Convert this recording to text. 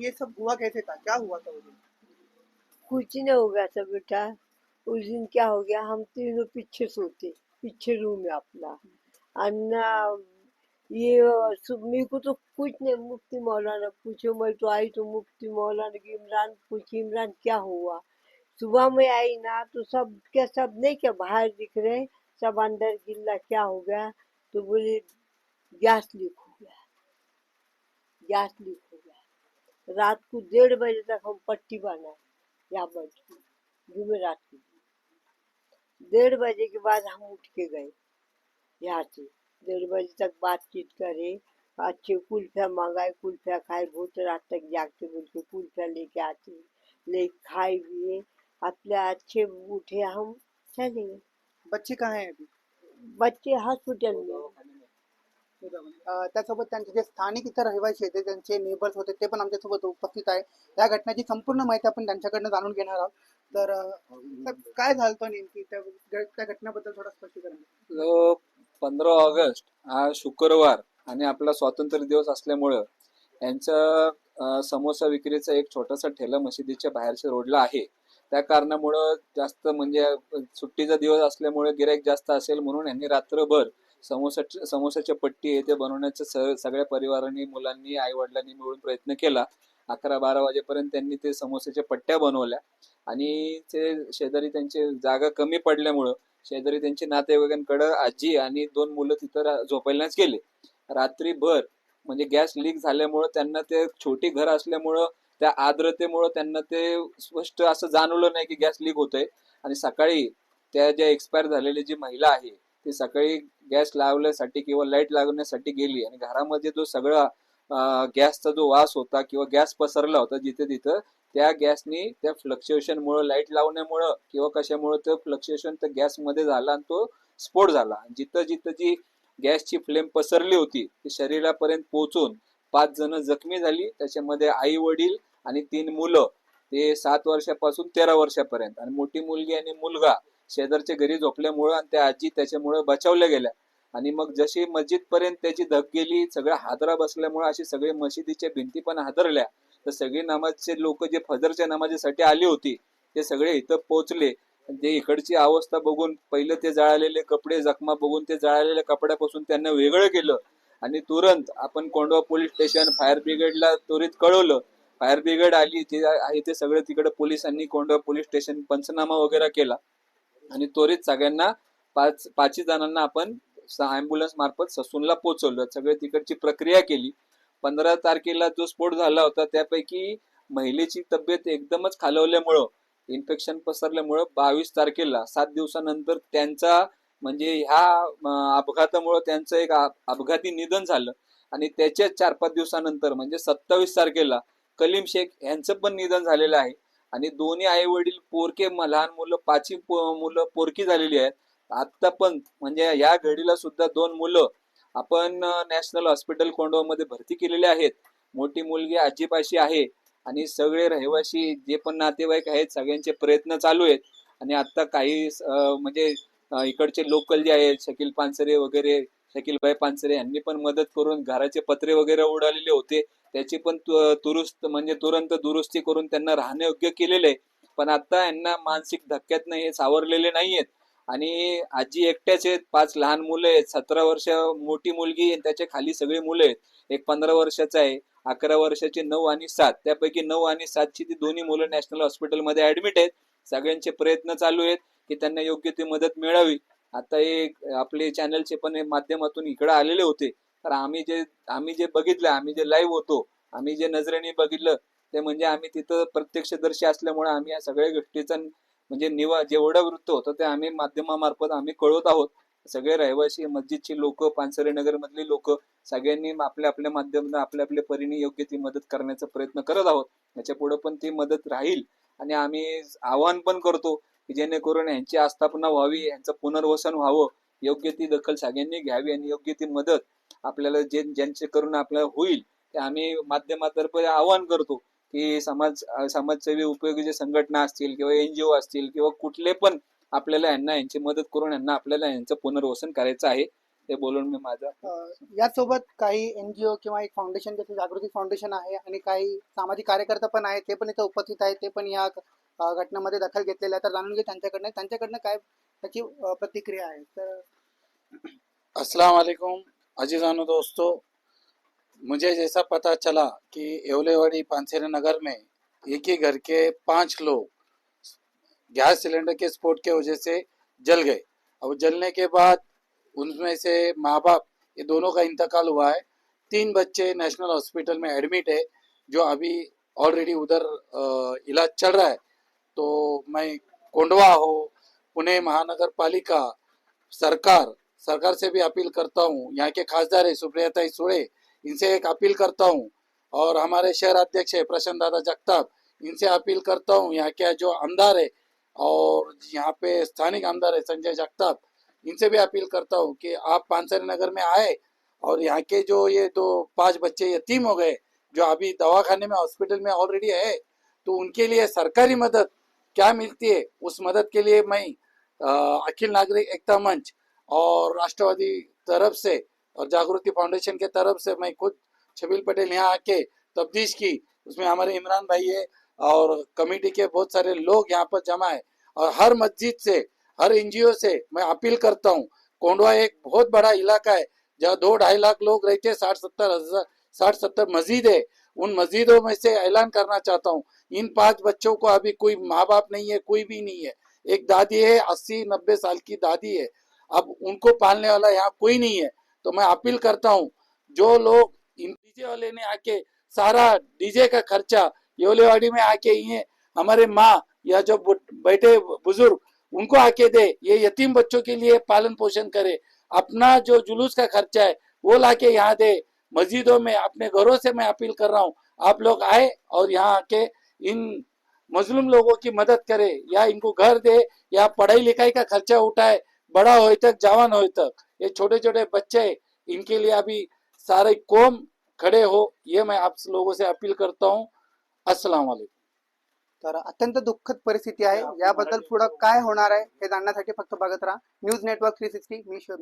ये सब हुआ कैसे था? क्या हुआ था उस कुछ नहीं हो गया था बेटा। उस दिन क्या हो गया, हम तीनों पीछे सोते, पीछे रूम है अपना। अन्ना, ये मेरे को तो कुछ नहीं मुफ्ती मौलाना पूछो मैं तो आई तो मुफ्ती मौलाना की इमरान पूछी, इमरान क्या हुआ? सुबह में आई ना तो सब क्या, सब नहीं क्या, बाहर दिख रहे सब अंदर गिल्ला, क्या हो गया? तो बोले, गैस लीक हो गया। गैस लीक रात को डेढ़ बजे तक हम पट्टी बनाए यहाँ बैठ के जुमेरात को। डेढ़ बजे के बाद हम उठ के गए यहाँ से। डेढ़ बजे तक बातचीत करे अच्छे कुल्फिया मंगाए कुल्फिया खाए बहुत रात तक जागते बोल के कुल्फिया लेके आते ले खाए पिए अपने अच्छे उठे हम चले गए। बच्चे कहाँ हैं अभी? बच्चे हॉस्पिटल में। त्यासोबत त्यांचे जे स्थानिक इतर रहिवासी होते त्यांचे नेबर्स होते ते पण आमच्यासोबत उपस्थित आहे. या घटनेची संपूर्ण माहिती आपण त्यांच्याकडनं जाणून घेणार आहोत. तर काय झालं होतं नेमकी त्या त्या घटनेबद्दल थोडं स्पष्टीकरण पंधरा ऑगस्ट हा शुक्रवार आणि आपला स्वातंत्र्य दिवस असल्यामुळं यांचं समोसा विक्रीचा एक छोटासा ठेला मशिदीच्या बाहेरच्या रोडला आहे. त्या कारणामुळं जास्त म्हणजे सुट्टीचा दिवस असल्यामुळे गिरायक जास्त असेल म्हणून यांनी रात्रभर समोसा समोसाच्या पट्टी आहे ते बनवण्याचा सगळ्या परिवारांनी मुलांनी आई वडिलांनी मिळून प्रयत्न केला. अकरा बारा वाजेपर्यंत त्यांनी ते समोस्याच्या पट्ट्या बनवल्या. आणि ते शेजारी त्यांची जागा कमी पडल्यामुळं शेजारी त्यांचे नातेवाईकांकडे आजी आणि दोन मुलं तिथं झोपायलाच गेले. रात्रीभर म्हणजे गॅस लीक झाल्यामुळं त्यांना ते छोटी घर असल्यामुळं त्या आर्द्रतेमुळं त्यांना ते स्पष्ट असं जाणवलं नाही की गॅस लीक होतंय. आणि सकाळी त्या ज्या एक्सपायर झालेली जी महिला आहे ती सकाळी गॅस लावण्यासाठी किंवा लाइट लागण्यासाठी गेली आणि घरामध्ये जो सगळा गॅसचा जो वास होता किंवा गॅस पसरला होता जिथे तिथं त्या गॅसनी त्या फ्लक्च्युएशनमुळं लाइट लावण्यामुळं किंवा कशामुळं तर फ्लक्च्युएशन त्या गॅसमध्ये झाला आणि तो स्फोट झाला. जिथं जिथं जी गॅसची फ्लेम पसरली होती ती शरीरापर्यंत पोहोचून पाच जण जखमी झाली. त्याच्यामध्ये आई वडील आणि तीन मुलं. ते सात वर्षापासून तेरा वर्षापर्यंत. आणि मोठी मुलगी आणि मुलगा शेजारच्या घरी झोपल्यामुळं आणि त्या आजी त्याच्यामुळं बचावल्या गेल्या. आणि मग जशी मस्जिद पर्यंत त्याची धग गेली सगळं हादरा बसल्यामुळे अशी सगळे मशिदीच्या भिंती पण हादरल्या. तर सगळी नमाजचे लोक जे फजरच्या नमाजीसाठी आली होती ते सगळे इथं पोहोचले. ते इकडची अवस्था बघून पहिलं ते जळालेले कपडे जखमा बघून ते जळालेल्या कपड्यापासून त्यांना वेगळं केलं. आणि तुरंत आपण कोंडवा पोलीस स्टेशन फायर ब्रिगेडला त्वरित कळवलं. फायर ब्रिगेड आली ते इथे सगळं तिकडे पोलिसांनी कोंडवा पोलीस स्टेशन पंचनामा वगैरे केला. आणि त्वरित सगळ्यांना पाच पाचही जणांना आपण अँब्युलन्स मार्फत ससूनला पोहोचवलं. सगळे तिकडची प्रक्रिया केली. पंधरा तारखेला जो स्फोट झाला होता त्यापैकी महिलेची तब्येत एकदमच खालवल्यामुळं इन्फेक्शन पसरल्यामुळं बावीस तारखेला सात दिवसानंतर त्यांचा म्हणजे ह्या अपघातामुळं त्यांचं एक अपघाती निधन झालं. आणि त्याच्या चार पाच दिवसानंतर म्हणजे सत्तावीस तारखेला कलीम शेख यांचं पण निधन झालेलं आहे. आणि दोन्ही आई वडील पोरके लहान मुलं पाचही मुलं पोरकी झालेली आहेत. आत्ता पण म्हणजे या घडीला सुद्धा दोन मुलं आपण नॅशनल हॉस्पिटल कोंडवामध्ये भरती केलेले आहेत. मोठी मुलगी आजीपाशी आहे आणि सगळे रहिवासी जे पण नातेवाईक आहेत सगळ्यांचे प्रयत्न चालू आहेत. आणि आता काही म्हणजे इकडचे लोकल जे आहेत शकील पानसरे वगैरे शकीलभाई पानसरे यांनी पण मदत करून घराचे पत्रे वगैरे उडालेले होते. त्याची पण दुरुस्त म्हणजे तुरंत दुरुस्ती करून त्यांना राहणे योग्य केलेले. आहे पण आता यांना मानसिक धक्क्यात नाही हे सावरलेले नाहीयेत. आणि आजी एकट्याच आहेत पाच लहान मुलं आहेत सतरा वर्ष मोठी मुलगी त्याच्याखाली सगळी मुलं आहेत. एक पंधरा वर्षाचा आहे अकरा वर्षाचे नऊ आणि सात. त्यापैकी नऊ आणि सातची ती दोन्ही मुलं नॅशनल हॉस्पिटलमध्ये ऍडमिट आहेत. सगळ्यांचे प्रयत्न चालू आहेत की त्यांना योग्य ती मदत मिळावी. आता हे आपले चॅनलचे पण माध्यमातून इकडे आलेले होते. तर आम्ही जे आम्ही जे बघितलं आम्ही जे लाईव्ह होतो आम्ही जे नजरेने बघितलं ते म्हणजे आम्ही तिथं प्रत्यक्षदर्शी असल्यामुळे आम्ही या सगळ्या गोष्टीचा म्हणजे निवा जेवढं वृत्त होतं ते आम्ही माध्यमामार्फत आम्ही कळवत आहोत. सगळे रहिवासी मस्जिदची लोक पानसरे नगरमधली लोक सगळ्यांनी आपल्या आपल्या माध्यमातून आपल्या आपल्या परीने योग्य ती मदत करण्याचा प्रयत्न करत आहोत. याच्यापुढे पण ती मदत राहील. आणि आम्ही आवाहन पण करतो की जेणेकरून यांची आस्थापना व्हावी यांचं पुनर्वसन व्हावं योग्य ती दखल सगळ्यांनी घ्यावी आणि योग्य ती मदत आपल्याला जे ज्यांचे करून आपल्याला होईल ते आम्ही माध्यमातर्फे आवाहन करतो की समाज समाजसेवी उपयोगी जे संघटना असतील किंवा एनजीओ असतील किंवा कुठले पण आपल्याला यांना यांची मदत करून यांना आपल्याला यांचं पुनर्वसन करायचं आहे. ते बोलून मी माझा यासोबत काही एनजीओ किंवा एक फाउंडेशन जसं जागृती फाउंडेशन आहे आणि काही सामाजिक कार्यकर्ता पण आहेत ते पण इथे उपस्थित आहेत ते पण या घटनेमध्ये दखल घेतलेले आहे तर जाणून घे त्यांच्याकडनं. त्यांच्याकडनं काय त्याची अं, प्रतिक्रिया आहे? तर अस्सलाम वालेकुम अजीजानो दोस्तों मुझे जैसा पता चला कि येवलेवाड़ी पानसेरे नगर में एक ही घर के पाँच लोग गैस सिलेंडर के स्फोट के वजह से जल गए। अब जलने के बाद उनमें से माँ बाप ये दोनों का इंतकाल हुआ है। तीन बच्चे नेशनल हॉस्पिटल में एडमिट है जो अभी ऑलरेडी उधर इलाज चल रहा है। तो मैं कोंडवा हो, पुणे महानगर पालिका सरकार सरकार से भी अपील करता हूँ। यहाँ के खासदार है सुप्रियता सुड़े इनसे एक अपील करता हूँ। और हमारे शहर अध्यक्ष है प्रशांत दादा जगताप, इनसे अपील करता हूँ। यहाँ के जो आमदार है और यहाँ पे स्थानिक आमदार है, संजय जगताप, इनसे भी अपील करता हूँ कि आप पानसरे नगर में आए और यहाँ के जो ये दो पाँच बच्चे यतीम हो गए, जो अभी दवाखाने में, हॉस्पिटल में ऑलरेडी है तो उनके लिए सरकारी मदद क्या मिलती है उस मदद के लिए मैं अखिल नागरिक एकता मंच और राष्ट्रवादी तरफ़ से और जागृति फाउंडेशन के तरफ़ से मैं खुद छबील पटेल यहाँ आके तब्दीश की। उसमें हमारे इमरान भाई है और कमेटी के बहुत सारे लोग यहाँ पर जमा है और हर मस्जिद से, हर एनजीओ से मैं अपील करता हूँ। कोंडवा एक बहुत बड़ा इलाका है जहाँ दो ढाई लाख लोग रहते हैं, साठ सत्तर हज़ार, साठ सत्तर मस्जिद है। उन मस्जिदों में से ऐलान करना चाहता हूँ। इन पाँच बच्चों को अभी कोई माँ बाप नहीं है, कोई भी नहीं है। एक दादी है अस्सी नब्बे साल की दादी है। अब उनको पालने वाला यहाँ कोई नहीं है। तो मैं अपील करता हूँ, जो लोग इन डीजे वाले ने आके सारा डीजे का खर्चा योलेवाड़ी में आके ये हमारे माँ या जो बैठे बुज़ुर्ग, उनको आके दे। ये यतीम बच्चों के लिए पालन पोषण करे। अपना जो जुलूस का खर्चा है, वो लाके यहाँ दे। मस्जिदों में, अपने घरों से मैं अपील कर रहा हूँ, आप लोग आए और यहाँ आके इन मजलूम लोगों की मदद करे या इनको घर दे या पढ़ाई लिखाई का खर्चा उठाए बड़ा होए तक जवान होए तक। ये छोटे छोटे बच्चे इनके लिए अभी सारे कौम खड़े हो ये मैं आप लोगों से अपील करता हूँ। अस्सलाम वालेकुम तर अत्यंत दुःखद परिस्थिती आहे. याबद्दल पुढं काय होणार आहे हे जाणण्यासाठी फक्त बघत राहा. न्यूज़ नेटवर्क थ्री सिक्स्टी मी शोध